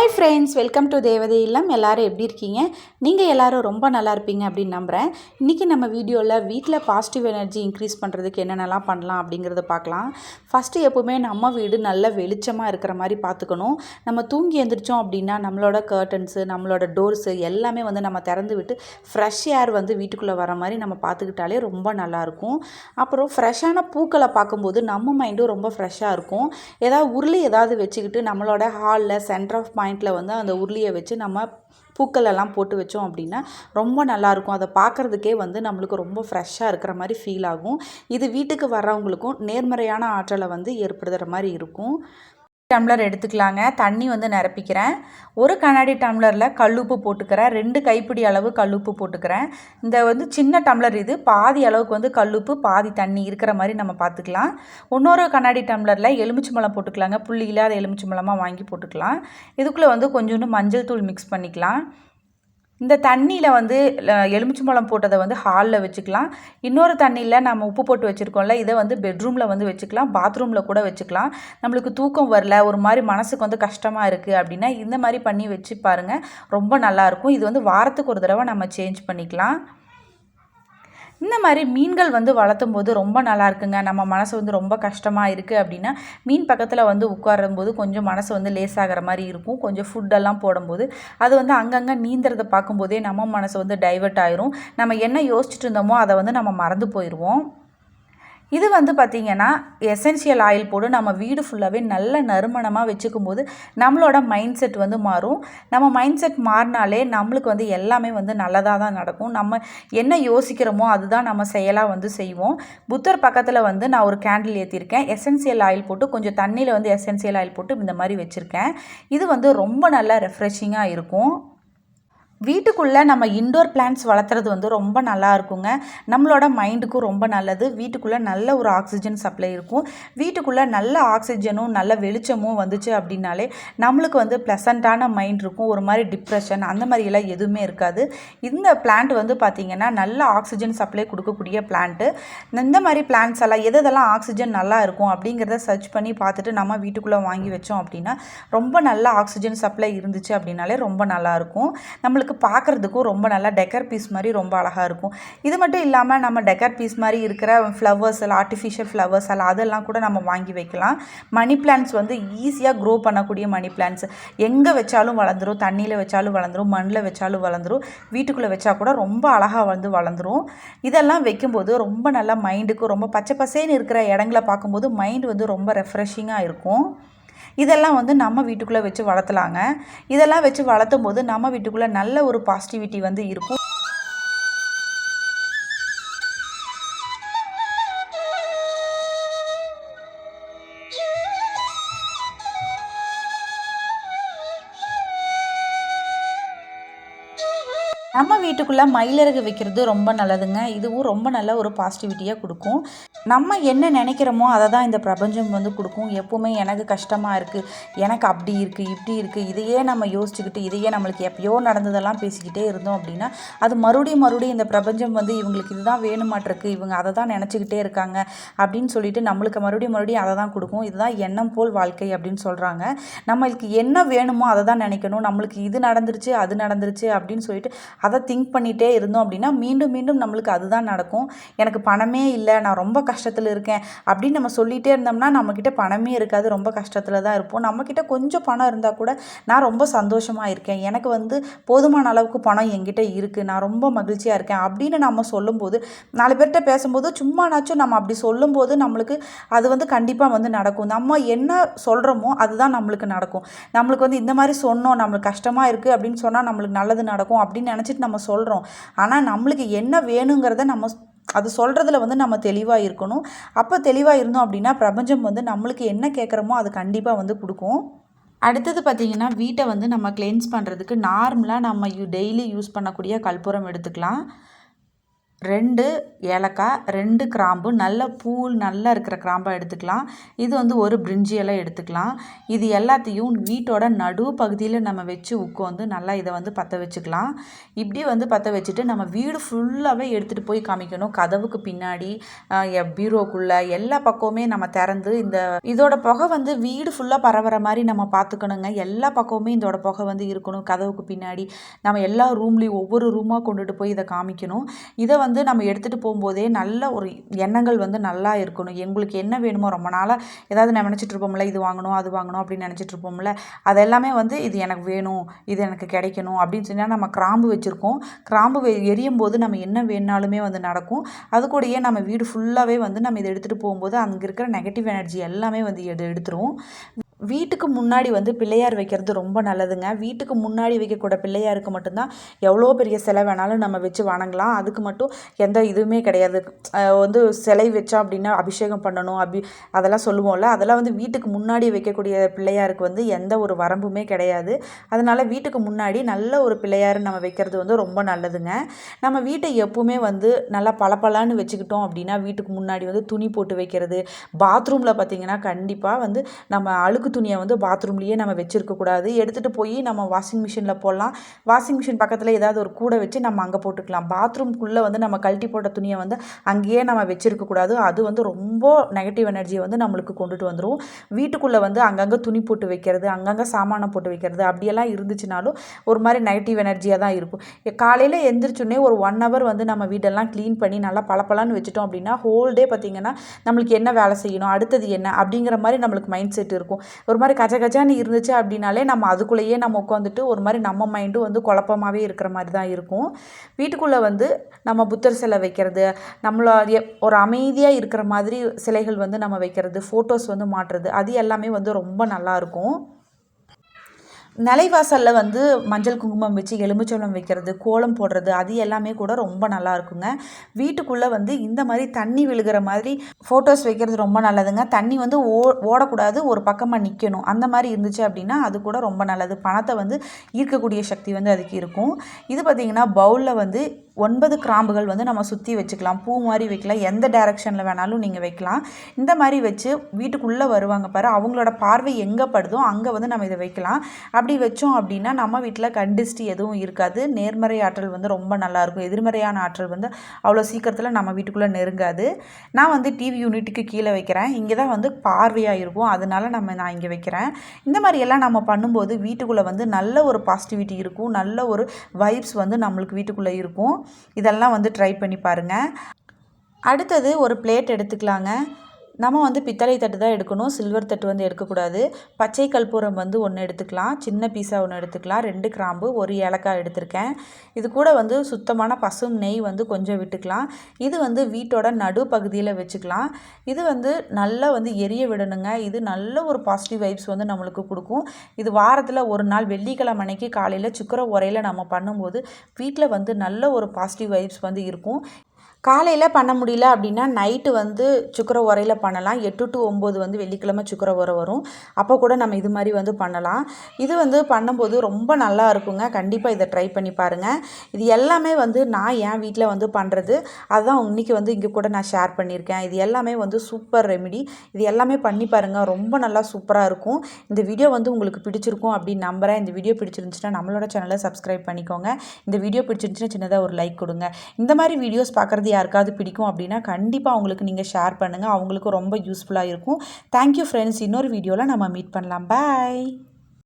Hi friends welcome to தேவதை இல்லம் எல்லோரும் எப்படி இருக்கீங்க? நீங்கள் எல்லாரும் ரொம்ப நல்லா இருப்பீங்க அப்படின்னு நம்புகிறேன் இன்றைக்கி நம்ம வீடியோவில் வீட்டில் பாசிட்டிவ் எனர்ஜி இன்க்ரீஸ் பண்ணுறதுக்கு என்னென்னலாம் பண்ணலாம் அப்படிங்கிறத பார்க்கலாம். ஃபஸ்ட்டு எப்போவுமே நம்ம வீடு நல்ல வெளிச்சமாக இருக்கிற மாதிரி பார்த்துக்கணும். நம்ம தூங்கி எழுந்திரிச்சோம் அப்படின்னா நம்மளோட கர்டன்ஸு நம்மளோட டோர்ஸு எல்லாமே வந்து நம்ம திறந்து விட்டு ஃப்ரெஷ் ஏர் வந்து வீட்டுக்குள்ளே வர மாதிரி நம்ம பார்த்துக்கிட்டாலே ரொம்ப நல்லாயிருக்கும் அப்புறம் ஃப்ரெஷ்ஷான பூக்களை பார்க்கும்போது நம்ம மைண்டும் ரொம்ப ஃப்ரெஷ்ஷாக இருக்கும். ஏதாவது உருளி ஏதாவது வச்சுக்கிட்டு நம்மளோட ஹாலில் சென்டர் ஆஃப் பாயிண்டில் வந்து அந்த உருளியை வச்சு நம்ம பூக்களெல்லாம் போட்டு வச்சோம் அப்படின்னா ரொம்ப நல்லாயிருக்கும். அதை பார்க்குறதுக்கே வந்து நம்மளுக்கு ரொம்ப ஃப்ரெஷ்ஷாக இருக்கிற மாதிரி ஃபீல் ஆகும். இது வீட்டுக்கு வர்றவங்களுக்கும் நேர்மறையான ஆற்றலை வந்து ஏற்படுத்துகிற மாதிரி இருக்கும். டம்ளர் எடுத்துக்கலாங்க. தண்ணி வந்து நிரப்பிக்கிறேன். ஒரு கண்ணாடி டம்ளரில் கல்லுப்பு போட்டுக்கிறேன். ரெண்டு கைப்பிடி அளவு கல்லுப்பு போட்டுக்கிறேன். இந்த வந்து சின்ன டம்ளர் இது. பாதி அளவுக்கு வந்து கல்லுப்பு பாதி தண்ணி இருக்கிற மாதிரி நம்ம பார்த்துக்கலாம். இன்னொரு கண்ணாடி டம்ளரில் எலுமிச்சம்பழம் போட்டுக்கலாங்க. புள்ளி இல்லாத எலுமிச்சம்பழமாக வாங்கி போட்டுக்கலாம். இதுக்குள்ளே வந்து கொஞ்சோண்டு மஞ்சள் தூள் மிக்ஸ் பண்ணிக்கலாம். இந்த தண்ணியில் வந்து எலுமிச்சம்பழம் போட்டதை வந்து ஹாலில் வச்சுக்கலாம். இன்னொரு தண்ணியில் நம்ம உப்பு போட்டு வச்சுருக்கோம்ல இதை வந்து பெட்ரூமில் வந்து வச்சுக்கலாம். பாத்ரூமில் கூட வச்சுக்கலாம். நம்மளுக்கு தூக்கம் வரல ஒரு மாதிரி மனசுக்கு வந்து கஷ்டமாக இருக்குது அப்படின்னா இந்த மாதிரி பண்ணி வச்சு பாருங்கள் ரொம்ப நல்லாயிருக்கும் இது வந்து வாரத்துக்கு ஒரு தடவை நம்ம சேஞ்ச் பண்ணிக்கலாம். இந்த மாதிரி மீன்கள் வந்து வளர்த்தும் போது ரொம்ப நல்லா இருக்குங்க. நம்ம மனசு வந்து ரொம்ப கஷ்டமாக இருக்குது அப்படின்னா மீன் பக்கத்தில் வந்து உட்காரும் போது கொஞ்சம் மனசு வந்து லேசாகிற மாதிரி இருக்கும். கொஞ்சம் ஃபுட்டெல்லாம் போடும்போது அது வந்து அங்கங்கே நீந்துறதை பார்க்கும்போதே நம்ம மனசு வந்து டைவெர்ட் ஆயிரும். நம்ம என்ன யோசிச்சுட்டு இருந்தோமோ அதை வந்து நம்ம மறந்து போயிடுவோம் இது வந்து பார்த்திங்கன்னா எசென்ஷியல் ஆயில் போட்டு நம்ம வீடு ஃபுல்லாகவே நல்ல நறுமணமாக வச்சுக்கும் போது நம்மளோட மைண்ட் செட் வந்து மாறும். நம்ம மைண்ட் செட் மாறினாலே நம்மளுக்கு வந்து எல்லாமே வந்து நல்லதாக தான் நடக்கும். நம்ம என்ன யோசிக்கிறோமோ அதுதான் நம்ம செயலாக வந்து செய்வோம். புத்தர் பக்கத்தில் வந்து நான் ஒரு கேண்டில் ஏற்றிருக்கேன் எசென்சியல் ஆயில் போட்டு கொஞ்சம் தண்ணியில் வந்து எசென்சியல் ஆயில் போட்டு இந்த மாதிரி வச்சுருக்கேன். இது வந்து ரொம்ப நல்லா ரெஃப்ரெஷிங்காக இருக்கும். வீட்டுக்குள்ளே நம்ம இன்டோர் பிளான்ட்ஸ் வளர்த்துறது வந்து ரொம்ப நல்லா இருக்குங்க. நம்மளோட மைண்டுக்கும் ரொம்ப நல்லது. வீட்டுக்குள்ளே நல்ல ஒரு ஆக்சிஜன் சப்ளை இருக்கும். வீட்டுக்குள்ளே நல்ல ஆக்சிஜனும் நல்ல வெளிச்சமும் வந்துச்சு அப்படின்னாலே நம்மளுக்கு வந்து ப்ளசண்ட்டான மைண்ட் இருக்கும். ஒரு மாதிரி டிப்ரெஷன் அந்த மாதிரியெல்லாம் எதுவுமே இருக்காது. இந்த பிளான்ட் வந்து பார்த்திங்கன்னா நல்ல ஆக்சிஜன் சப்ளை கொடுக்கக்கூடிய பிளான்ட்டு இந்த மாதிரி பிளான்ட்ஸ் எல்லாம் எது எதெல்லாம் ஆக்சிஜன் நல்லா இருக்கும் அப்படிங்கிறத சர்ச் பண்ணி பார்த்துட்டு நம்ம வீட்டுக்குள்ளே வாங்கி வச்சோம் அப்படின்னா ரொம்ப நல்ல ஆக்சிஜன் சப்ளை இருந்துச்சு அப்படின்னாலே ரொம்ப நல்லாயிருக்கும் நம்மளுக்கு நம்மளுக்கு பார்க்குறதுக்கும் ரொம்ப நல்லா டெக்கர் பீஸ் மாதிரி ரொம்ப அழகாக இருக்கும். இது மட்டும் இல்லாமல் நம்ம டெக்கர் பீஸ் மாதிரி இருக்கிற ஃப்ளவர்ஸ் எல்லாம் ஆர்டிஃபிஷியல் ஃப்ளவர்ஸ் எல்லாம் அதெல்லாம் கூட நம்ம வாங்கி வைக்கலாம். மணி பிளான்ட்ஸ் வந்து ஈஸியாக க்ரோ பண்ணக்கூடிய மணி பிளான்ட்ஸ் எங்கே வச்சாலும் வளர்ந்துரும் தண்ணியில் வச்சாலும் வளர்ந்துடும் மண்ணில் வச்சாலும் வளர்ந்துரும் வீட்டுக்குள்ளே வச்சா கூட ரொம்ப அழகாக வந்து வளர்ந்துடும் இதெல்லாம் வைக்கும்போது ரொம்ப நல்லா மைண்டுக்கு ரொம்ப பச்சை பசேன்னு இருக்கிற இடங்களை பார்க்கும்போது மைண்ட் வந்து ரொம்ப ரெஃப்ரெஷிங்காக இருக்கும். இதெல்லாம் வந்து நம்ம வீட்டுக்குள்ளே வச்சு வளர்த்தலாங்க. இதெல்லாம் வச்சு வளர்த்தும் போது நம்ம வீட்டுக்குள்ளே நல்ல ஒரு பாசிட்டிவிட்டி வந்து இருக்கும். நம்ம வீட்டுக்குள்ளே மயிலிறகு வைக்கிறது ரொம்ப நல்லதுங்க. இதுவும் ரொம்ப நல்ல ஒரு பாசிட்டிவிட்டியாக கொடுக்கும். நம்ம என்ன நினைக்கிறோமோ அதை தான் இந்த பிரபஞ்சம் வந்து கொடுக்கும். எப்போவுமே எனக்கு கஷ்டமாக இருக்குது எனக்கு அப்படி இருக்குது இப்படி இருக்குது இதையே நம்ம யோசிச்சுக்கிட்டு இதையே நம்மளுக்கு எப்பயோ நடந்ததெல்லாம் பேசிக்கிட்டே இருந்தோம் அப்படின்னா அது மறுபடியும் மறுபடியும் இந்த பிரபஞ்சம் வந்து இவங்களுக்கு இதுதான் வேணுமாட்டிருக்கு இவங்க அதை தான் நினச்சிக்கிட்டே இருக்காங்க அப்படின்னு சொல்லிட்டு நம்மளுக்கு மறுபடியும் மறுபடியும் அதை தான் கொடுக்கும். இதுதான் எண்ணம் போல் வாழ்க்கை அப்படின்னு சொல்கிறாங்க நம்மளுக்கு என்ன வேணுமோ அதை தான் நினைக்கணும். நம்மளுக்கு இது நடந்துருச்சு அது நடந்துருச்சு அப்படின்னு சொல்லிட்டு அதை திங்க் பண்ணிகிட்டே இருந்தோம் அப்படின்னா மீண்டும் மீண்டும் நம்மளுக்கு அதுதான் நடக்கும். எனக்கு பணமே இல்லை நான் ரொம்ப கஷ்டத்தில் இருக்கேன் அப்படின்னு நம்ம சொல்லிகிட்டே இருந்தோம்னா நம்மக்கிட்ட பணமே இருக்காது ரொம்ப கஷ்டத்தில் தான் இருப்போம். நம்மக்கிட்ட கொஞ்சம் பணம் இருந்தால் கூட நான் ரொம்ப சந்தோஷமாக இருக்கேன். எனக்கு வந்து போதுமான அளவுக்கு பணம் என்கிட்ட இருக்குது நான் ரொம்ப மகிழ்ச்சியாக இருக்கேன் அப்படின்னு நம்ம சொல்லும்போது நாலு பேர்கிட்ட பேசும்போது சும்மானாச்சும் நம்ம அப்படி சொல்லும்போது நம்மளுக்கு அது வந்து கண்டிப்பாக வந்து நடக்கும். நம்ம என்ன சொல்கிறோமோ அதுதான் நம்மளுக்கு நடக்கும். நம்மளுக்கு வந்து இந்த மாதிரி சொன்னோம் நம்மளுக்கு கஷ்டமாக இருக்குது அப்படின்னு சொன்னால் நம்மளுக்கு நல்லது நடக்கும் அப்படின்னு நினச்சிட்டு நம்ம சொல்கிறோம் ஆனால் நம்மளுக்கு என்ன வேணுங்கிறத நம்ம அது சொல்கிறதுல வந்து நம்ம தெளிவாக இருக்கணும். அப்போ தெளிவாக இருந்தோம் அப்படின்னா பிரபஞ்சம் வந்து நம்மளுக்கு என்ன கேட்குறோமோ அது கண்டிப்பாக வந்து கொடுக்கும். அடுத்தது பார்த்திங்கன்னா வீட்டை வந்து நம்ம கிளென்ஸ் பண்ணுறதுக்கு நார்மலாக நம்ம யூ டெய்லி யூஸ் பண்ணக்கூடிய கற்பூரம் எடுத்துக்கலாம். ரெண்டு ஏலக்காய் ரெண்டு கிராம்பு நல்ல பூ நல்லா இருக்கிற கிராம்பாக எடுத்துக்கலாம். இது வந்து ஒரு பிரிஞ்சி இலை எடுத்துக்கலாம். இது எல்லாத்தையும் வீட்டோட நடு பகுதியில் நம்ம வச்சு உட்காந்து நல்லா இதை வந்து பற்ற வச்சுக்கலாம். இப்படி வந்து பற்ற வச்சுட்டு நம்ம வீடு ஃபுல்லாகவே எடுத்துகிட்டு போய் காமிக்கணும். கதவுக்கு பின்னாடி பீரோக்குள்ளே எல்லா பக்கமுமே நம்ம திறந்து இந்த இதோட புகை வந்து வீடு ஃபுல்லாக பரவுற மாதிரி நம்ம பார்த்துக்கணுங்க. எல்லா பக்கமுமே இதோட புகை வந்து இருக்கணும். கதவுக்கு பின்னாடி நம்ம எல்லா ரூம்லேயும் ஒவ்வொரு ரூமாக கொண்டுட்டு போய் இதை காமிக்கணும். இதை வந்து வந்து நம்ம எடுத்துகிட்டு போகும்போதே நல்ல ஒரு எண்ணங்கள் வந்து நல்லா இருக்கணும். எங்களுக்கு என்ன வேணுமோ ரொம்ப நாளாக ஏதாவது நினச்சிட்டு இருப்போம்ல இது வாங்கணும் அது வாங்கணும் அப்படின்னு நினச்சிட்டு இருப்போம்ல அதெல்லாமே வந்து இது எனக்கு வேணும் இது எனக்கு கிடைக்கணும் அப்படின்னு சொன்னால் நம்ம கிராம்பு வச்சுருக்கோம். கிராம்பு எரியும் போது நம்ம என்ன வேணாலுமே வந்து நடக்கும். அது கூடயே நம்ம வீடு ஃபுல்லாகவே வந்து நம்ம இதை எடுத்துகிட்டு போகும்போது அங்கே இருக்கிற நெகட்டிவ் எனர்ஜி எல்லாமே வந்து எடு எடுத்துரும். வீட்டுக்கு முன்னாடி வந்து பிள்ளையார் வைக்கிறது ரொம்ப நல்லதுங்க. வீட்டுக்கு முன்னாடி வைக்கக்கூட பிள்ளையாருக்கு மட்டும்தான் எவ்வளோ பெரிய சிலை வேணாலும் நம்ம வச்சு வணங்கலாம். அதுக்கு மட்டும் எந்த இதுவுமே கிடையாது. வந்து சிலை வச்சோம் அப்படின்னா அபிஷேகம் பண்ணணும் அபி அதெல்லாம் சொல்லுவோம்ல. அதெல்லாம் வந்து வீட்டுக்கு முன்னாடி வைக்கக்கூடிய பிள்ளையாருக்கு வந்து எந்த ஒரு வரம்புமே கிடையாது. அதனால் வீட்டுக்கு முன்னாடி நல்ல ஒரு பிள்ளையார் நம்ம வைக்கிறது வந்து ரொம்ப நல்லதுங்க. நம்ம வீட்டை எப்பவுமே வந்து நல்லா பளபளன்னு வச்சுக்கிட்டோம் அப்படின்னா வீட்டுக்கு முன்னாடி வந்து துணி போட்டு வைக்கிறது பாத்ரூமில் பார்த்திங்கன்னா கண்டிப்பாக வந்து நம்ம அழுக்கு துணியை வந்து பாத்ரூம்லேயே நம்ம வச்சுருக்கக்கூடாது எடுத்துகிட்டு போய் நம்ம வாஷிங் மிஷினில் போடலாம். வாஷிங் மிஷின் பக்கத்தில் ஏதாவது ஒரு கூடை வச்சு நம்ம அங்கே போட்டுக்கலாம். பாத்ரூம்குள்ளே வந்து நம்ம கழட்டி போட்ட துணியை வந்து அங்கேயே நம்ம வச்சுருக்கக்கூடாது அது வந்து ரொம்ப நெகட்டிவ் எனர்ஜியை வந்து நம்மளுக்கு கொண்டுட்டு வந்துடும் வீட்டுக்குள்ளே வந்து அங்கங்கே துணி போட்டு வைக்கிறது அங்கங்கே சாமானை போட்டு வைக்கிறது அப்படியெல்லாம் இருந்துச்சுனாலும் ஒரு மாதிரி நெகட்டிவ் எனர்ஜியாக தான் இருக்கும். காலையில் எந்திரிச்சோடனே ஒரு ஒன் ஹவர் வந்து நம்ம வீடெல்லாம் க்ளீன் பண்ணி நல்லா பளபளன்னு வச்சுட்டோம் அப்படின்னா ஹோல் டே பார்த்திங்கன்னா நம்மளுக்கு என்ன வேலை செய்யணும் அடுத்தது என்ன அப்படிங்கிற மாதிரி நம்மளுக்கு மைண்ட் செட் இருக்கும். ஒரு மாதிரி கஜ கஜான்னு இருந்துச்சு அப்படின்னாலே நம்ம அதுக்குள்ளேயே நம்ம உட்காந்துட்டு ஒரு மாதிரி நம்ம மைண்டும் வந்து குழப்பமாகவே இருக்கிற மாதிரி தான் இருக்கும். வீட்டுக்குள்ளே வந்து நம்ம புத்தர் சிலை வைக்கிறது நம்மள ஒரு அமைதியாக இருக்கிற மாதிரி சிலைகள் வந்து நம்ம வைக்கிறது ஃபோட்டோஸ் வந்து மாட்டுறது அது எல்லாமே வந்து ரொம்ப நல்லாயிருக்கும் நிலைவாசலில் வந்து மஞ்சள் குங்குமம் வச்சு எலுமிச்சோளம் வைக்கிறது கோலம் போடுறது அது எல்லாமே கூட ரொம்ப நல்லா இருக்குங்க. வீட்டுக்குள்ளே வந்து இந்த மாதிரி தண்ணி விழுகிற மாதிரி ஃபோட்டோஸ் வைக்கிறது ரொம்ப நல்லதுங்க. தண்ணி வந்து ஓ ஓடக்கூடாது ஒரு பக்கமாக நிற்கணும் அந்த மாதிரி இருந்துச்சு அப்படின்னா அது கூட ரொம்ப நல்லது. பணத்தை வந்து ஈர்க்கக்கூடிய சக்தி வந்து அதுக்கு இருக்கும். இது பார்த்திங்கன்னா பவுலில் வந்து ஒன்பது கிராம்புகள் வந்து நம்ம சுற்றி வச்சுக்கலாம். பூ மாதிரி வைக்கலாம். எந்த டைரெக்ஷனில் வேணாலும் நீங்கள் வைக்கலாம். இந்த மாதிரி வச்சு வீட்டுக்குள்ளே வருவாங்க பாரு அவங்களோட பார்வை எங்கே படுதோ அங்கே வந்து நம்ம இதை வைக்கலாம். அப்படி வச்சோம் அப்படின்னா நம்ம வீட்டில் கண்டிஸ்டி எதுவும் இருக்காது. நேர்மறை ஆற்றல் வந்து ரொம்ப நல்லாயிருக்கும். எதிர்மறையான ஆற்றல் வந்து அவ்வளோ சீக்கிரத்தில் நம்ம வீட்டுக்குள்ளே நெருங்காது. நான் வந்து டிவி யூனிட்டுக்கு கீழே வைக்கிறேன். இங்கே தான் வந்து பார்வையாக இருக்கும். அதனால நம்ம நான் இங்கே வைக்கிறேன். இந்த மாதிரியெல்லாம் நம்ம பண்ணும்போது வீட்டுக்குள்ளே வந்து நல்ல ஒரு பாசிட்டிவிட்டி இருக்கும். நல்ல ஒரு வைப்ஸ் வந்து நம்மளுக்கு வீட்டுக்குள்ளே இருக்கும். இதெல்லாம் வந்து ட்ரை பண்ணி பாருங்கள் அடுத்தது ஒரு பிளேட் எடுத்துக்கலாங்க. நம்ம வந்து பித்தளை தட்டு தான் எடுக்கணும். சில்வர் தட்டு வந்து எடுக்கக்கூடாது. பச்சை கற்பூரம் வந்து ஒன்று எடுத்துக்கலாம். சின்ன பீஸாக ஒன்று எடுத்துக்கலாம். ரெண்டு கிராம்பு ஒரு ஏலக்காய் எடுத்திருக்கேன். இது கூட வந்து சுத்தமான பசும் நெய் வந்து கொஞ்சம் விட்டுக்கலாம். இது வந்து வீட்டோட நடு பகுதியில் வச்சுக்கலாம். இது வந்து நல்லா வந்து எரிய விடணுங்க. இது நல்ல ஒரு பாசிட்டிவ் வைப்ஸ் வந்து நம்மளுக்கு கொடுக்கும். இது வாரத்தில் ஒரு நாள் வெள்ளிக்கிழமை அன்னைக்கு காலையில் சுக்கர உரையில் நம்ம பண்ணும்போது வீட்டில் வந்து நல்ல ஒரு பாசிட்டிவ் வைப்ஸ் வந்து இருக்கும். காலையில் பண்ண முடியல அப்படின்னா நைட்டு வந்து சுக்கர உரையில் பண்ணலாம். எட்டு டு ஒம்பது வந்து வெள்ளிக்கிழமை சுக்கர உரை வரும். அப்போ கூட நம்ம இது மாதிரி வந்து பண்ணலாம். இது வந்து பண்ணும்போது ரொம்ப நல்லா இருக்குங்க. கண்டிப்பாக இதை ட்ரை பண்ணி பாருங்கள் இது எல்லாமே வந்து நான் என் வீட்டில் வந்து பண்ணுறது அதுதான் இன்றைக்கி வந்து இங்கே கூட நான் ஷேர் பண்ணியிருக்கேன். இது எல்லாமே வந்து சூப்பர் ரெமிடி இது எல்லாமே பண்ணி பாருங்கள் ரொம்ப நல்லா சூப்பராக இருக்கும். இந்த வீடியோ வந்து உங்களுக்கு பிடிச்சிருக்கும் அப்படின்னு நம்புகிறேன் இந்த வீடியோ பிடிச்சிருந்துச்சுன்னா நம்மளோட சேனலை சப்ஸ்கிரைப் பண்ணிக்கோங்க. இந்த வீடியோ பிடிச்சிருந்துச்சுன்னா சின்னதாக ஒரு லைக் கொடுங்க. இந்த மாதிரி வீடியோஸ் பார்க்குறது யாருக்காவது பிடிக்கும் அப்படின்னா கண்டிப்பாக அவங்களுக்கு நீங்கள் ஷேர் பண்ணுங்கள் அவங்களுக்கு ரொம்ப யூஸ்ஃபுல்லாக இருக்கும். தேங்க்யூ ஃப்ரெண்ட்ஸ் இன்னொரு வீடியோவில் நம்ம மீட் பண்ணலாம். பாய்